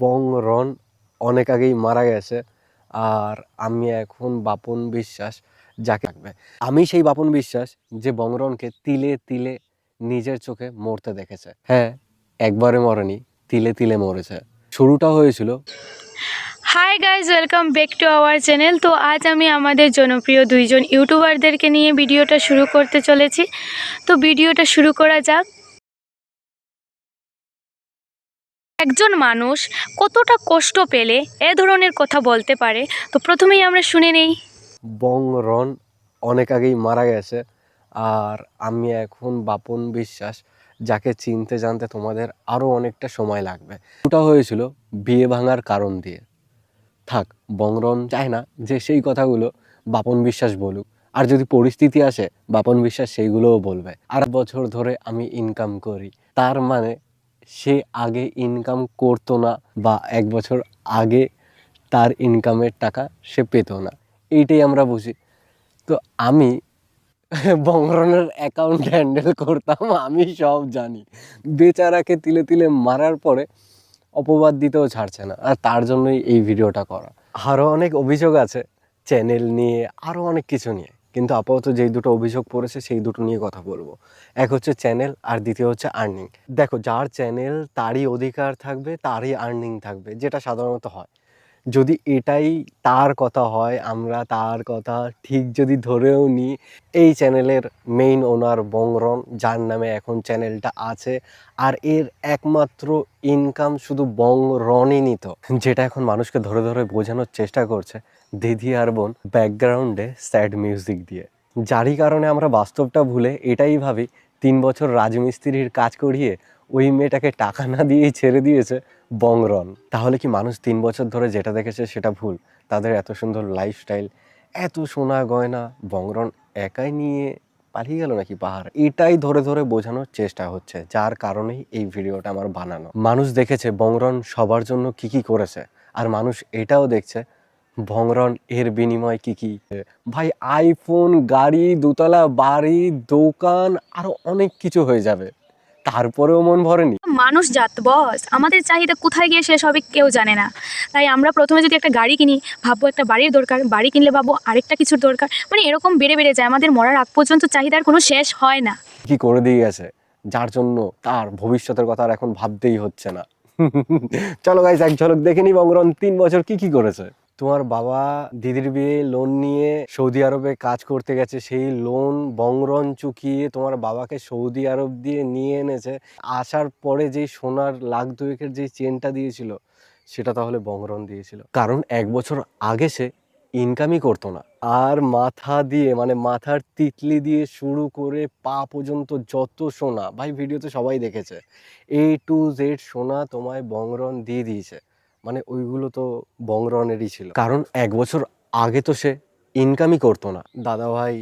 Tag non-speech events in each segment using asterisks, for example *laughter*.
বং রন অনেক আগেই মারা গেছে আর আমি এখন বাপন বিশ্বাস যাকে রাখবে আমি সেই বাপন বিশ্বাস যে বংরনকে তিলে তিলে নিজের চোখে মরতে দেখেছে। হ্যাঁ একবারে মরেনি, তিলে তিলে মরেছে। শুরুটা হয়েছিল hi guys welcome back to our channel তো আজ আমি আমাদের জনপ্রিয় দুইজন ইউটিউবারদেরকে নিয়ে ভিডিওটা শুরু করতে চলেছি। তো ভিডিওটা শুরু করা যাক। একজন মানুষ কতটা কষ্ট পেলে এ ধরনের কথা বলতে পারে? তো প্রথমেই আমরা শুনে নেই। বং রন অনেক আগেই মারা গেছে আর আমি এখন বাপন বিশ্বাস, যাকে চিনতে জানতে তোমাদের আরও অনেকটা সময় লাগবে। ওটা হয়েছিল বিয়ে ভাঙার কারণ দিয়ে। থাক বংরন চায় না যে সেই কথাগুলো বাপন বিশ্বাস বলুক। আর যদি পরিস্থিতি আসে, বাপন বিশ্বাস সেইগুলোও বলবে। আর বছর ধরে আমি ইনকাম করি। তার মানে সে আগে ইনকাম করতো না বা এক বছর আগে তার ইনকামের টাকা সে পেত না। এইটাই আমরা বুঝি। তো আমি বংরনের অ্যাকাউন্ট হ্যান্ডেল করতাম, আমি সব জানি। বেচারাকে তিলে তিলে মারার পরে অপবাদ দিতেও ছাড়ছে না। আর তার জন্যই এই ভিডিওটা করা। আরও অনেক অভিযোগ আছে চ্যানেল নিয়ে আরও অনেক কিছু নিয়ে। কিন্তু আপাতত যেই দুটো অভিযোগ পড়েছে, সেই দুটো নিয়ে কথা বলব। এক হচ্ছে চ্যানেল আর দ্বিতীয় হচ্ছে আর্নিং দেখো, যার চ্যানেল তারই অধিকার থাকবে, তারই আর্নিং থাকবে, যেটা সাধারণত হয়। যদি এটাই তার কথা হয়, আমরা তার কথা ঠিক যদি ধরেও নিই এই চ্যানেলের মেইন ওনার বংরন, যার নামে এখন চ্যানেলটা আছে, আর এর একমাত্র ইনকাম শুধু বংরনই নিত, যেটা এখন মানুষকে ধরে ধরে বোঝানোর চেষ্টা করছে দিদি আর বোন ব্যাকগ্রাউন্ডে স্যাড মিউজিক দিয়ে। যারই কারণে আমরা বাস্তবটা ভুলে এটাই ভাবি, তিন বছর রাজমিস্ত্রির কাজ করিয়ে ওই মেয়েটাকে টাকা না দিয়েই ছেড়ে দিয়েছে বংরন। তাহলে কি মানুষ তিন বছর ধরে যেটা দেখেছে সেটা ভুল? তাদের এত সুন্দর লাইফস্টাইল এত সোনা গয়না, বংরন একাই নিয়ে পালিয়ে গেল নাকি পাহাড়? এটাই ধরে ধরে বোঝানোর চেষ্টা হচ্ছে, যার কারণেই এই ভিডিওটা আমার বানানো। মানুষ দেখেছে বংরন সবার জন্য কি কি করেছে, আর মানুষ এটাও দেখছে ভংরন এর বিনিময় কি কি। ভাই আইফোন গাড়ি, দোতলা, বাড়ি, দোকান, আরও অনেক কিছু হয়ে যাবে। তারপরেও মন ভরেনি। মানুষ জাত বস। আমাদের চাহিদা কোথায় গিয়ে শেষ হবে কেউ জানে না। তাই আমরা প্রথমে যদি একটা গাড়ি কিনি ভাববো একটা বাড়ির দরকার বাড়ি কিনলে ভাববো আরেকটা কিছুর দরকার। মানে এরকম বেড়ে বেড়ে যায় আমাদের মরার আগ পর্যন্ত চাহিদার কোনো শেষ হয় না। কি করে দিয়ে গেছে? যার জন্য তার ভবিষ্যতের কথা আর এখন ভাবতেই হচ্ছে না। *laughs* চলো গাইস এক ঝলক দেখে নি বংরন তিন বছর কি কি করেছে? তোমার বাবা দিদির বিয়ে লোন নিয়ে সৌদি আরবে কাজ করতে গেছে, সেই লোন বংরন চুকিয়ে তোমার বাবাকে সৌদি আরব দিয়ে নিয়ে এনেছে। আসার পরে যেই সোনার লাখ দুয়েকের যে চেনটা দিয়েছিল, সেটা তাহলে বংরন দিয়েছিল। কারণ এক বছর আগে সে ইনকামই করতো না। আর মাথা দিয়ে মানে মাথার তিতলি দিয়ে শুরু করে পা পর্যন্ত যত সোনা, ভাই ভিডিওতে সবাই দেখেছে এ টু জেড সোনা তোমায় বংরন দিয়ে দিয়েছে। মানে ওইগুলো তো বংরনেরই ছিল। কারণ এক বছর আগে তো সে ইনকামই করতো না। দাদা ভাই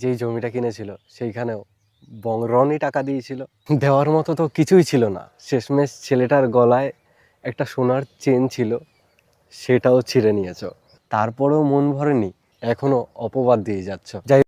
যেই জমিটা কিনেছিল সেইখানেও বংরনই টাকা দিয়েছিল। দেওয়ার মতো তো কিছুই ছিল না। শেষমেশ ছেলেটার গলায় একটা সোনার চেন ছিল সেটাও ছিঁড়ে নিয়েছ। তারপরেও মন ভরেনি এখনও অপবাদ দিয়ে যাচ্ছ। যাই